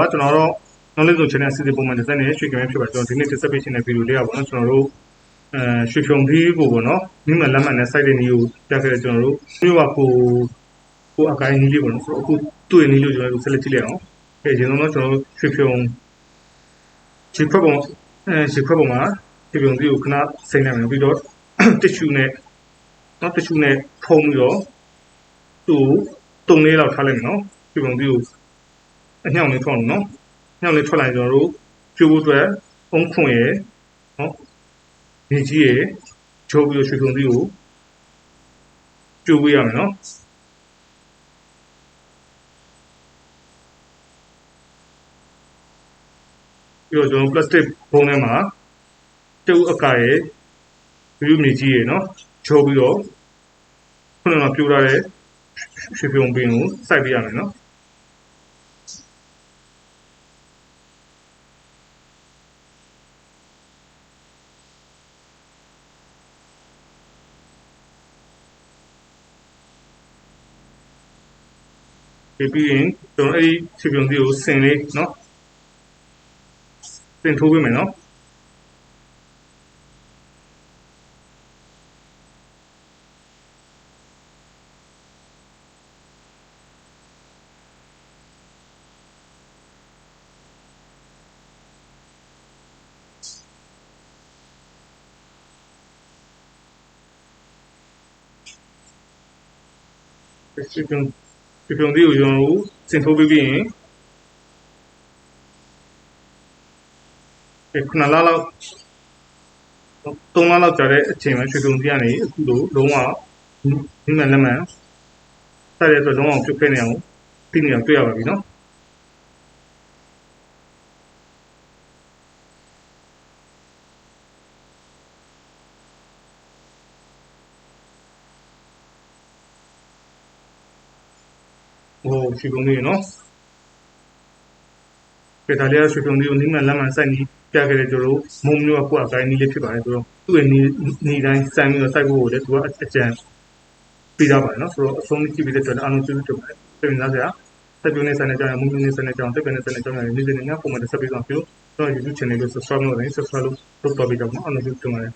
ပါကျွန်တော်တို့ knowledge zone channel အစီအစဉ်ပုံမှန်တစ်စက်နဲ့ရွှေကမဲဖြစ်ပါကျွန်တော်ဒီနေ့တစ်စက်ပေးခြင်းတဲ့ဗီဒီယိုလေးอ่ะပေါ့နော်ကျွန်တော်တို့အဲရွှေဖြုံသီးကိုပေါ့နော်မိမှန်လက်မှန်နဲ့ site တဲ့နည်းကိုပြခဲ့တဲ့ကျွန်တော်တို့မြို့ကကိုကိုအကိုင်းနည်းလေးပေါ့နော်ဆိုတော့အခုတွေ့နည်းလို့ကျွန်တော်တို့ဆက်လက်ကြည့်လိုက်အောင်အဲကျွန်တော်တို့ကျွန်တော်တို့ရွှေဖြုံခြေဖက်ပုံအဲခြေဖက်ပုံမှာရွှေဖြုံသီးကိုခဏစိမ့်လိုက်မယ်ပြီးတော့တစ်ချူနဲ့နော်တစ်ချူနဲ့ဖုံးပြီးတော့သူ့တုံလေးလောက်ထားလိုက်မယ်နော်ရွှေဖြုံသီးကို အညောင်လေးထွက်အောင်နော်ညောင်လေးထွက်လာရင်ကျွန်တော်တို့ကျိုးဖို့အတွက်အုံးခွန်ရယ်နော်နေကြီးရယ်ချိုးပြီးတော့ရွှေဖြုံသီးကိုကျိုးပေးရမယ်နော်ပြီးတော့ကျွန်တော် plastic ဘုံထဲမှာတူအကာရယ်ဘီယူမြေကြီးရယ်နော်ချိုးပြီးတော့ခုနကပြိုးထားတဲ့ရွှေဖြုံပင်ကိုစိုက်ပေးရမယ်နော် ပြီးပြီးရင်ကျွန်တော်အဲ့ဒီခြေပြုံသီးကိုဆင်လေးနော်ဆင်ထိုးပေးမယ်နော်ခြေ ပြုံခြေပြုံသီးကိုကျွန်တော်တို့ဆင်ထိုးပေးပြီးရင်အဲခုနလလောက်သုံးလလောက်ကြာတဲ့အချိန်မှာရွှေပြုံသီးကနေအခုလိုလုံးဝမိမှန်လက်မှန်ဆက်ရတဲ့အတွက်လုံးဝပြုတ်ခဲ့နေအောင်သိနေအောင်တွေ့ရပါပြီနော် ဟိုရွှေပြုံသီးနော်ပေတာလျာရွှေပြုံသီးကိုနိမ့်မှန်လက်မှန်စိုက်နေပြခဲ့တဲ့ကျွန်တော်တို့မုံမျိုးကကိုယ်အကိုင်းနည်းလေးဖြစ်ပါတယ်ဆိုတော့သူ့ရဲ့နေနေတိုင်းစိုက်ပြီးတော့စိုက်ဖို့ကိုလည်းသူကအကြံပေးထားပါတယ်နော်ဆိုတော့အဆုံးကြည့်ပြီးတဲ့အတွက်အားလုံးကျေးဇူးတင်ပါတယ်ပြင်သားစရာတက်ပြနေစတဲ့ကြောင်မုံမျိုးနေစတဲ့ကြောင်တက်ပြနေစတဲ့ကြောင်လည်းနေ့စဉ်နေ့ညပုံမှန်တက်ဆက်ပေးဆောင်ပြုကျွန်တော် YouTube channel ကို subscribe လုပ်နေ subscribe လုပ်လုပ်တော့ပြီးတော့အားလုံးကျေးဇူးတင်ပါတယ်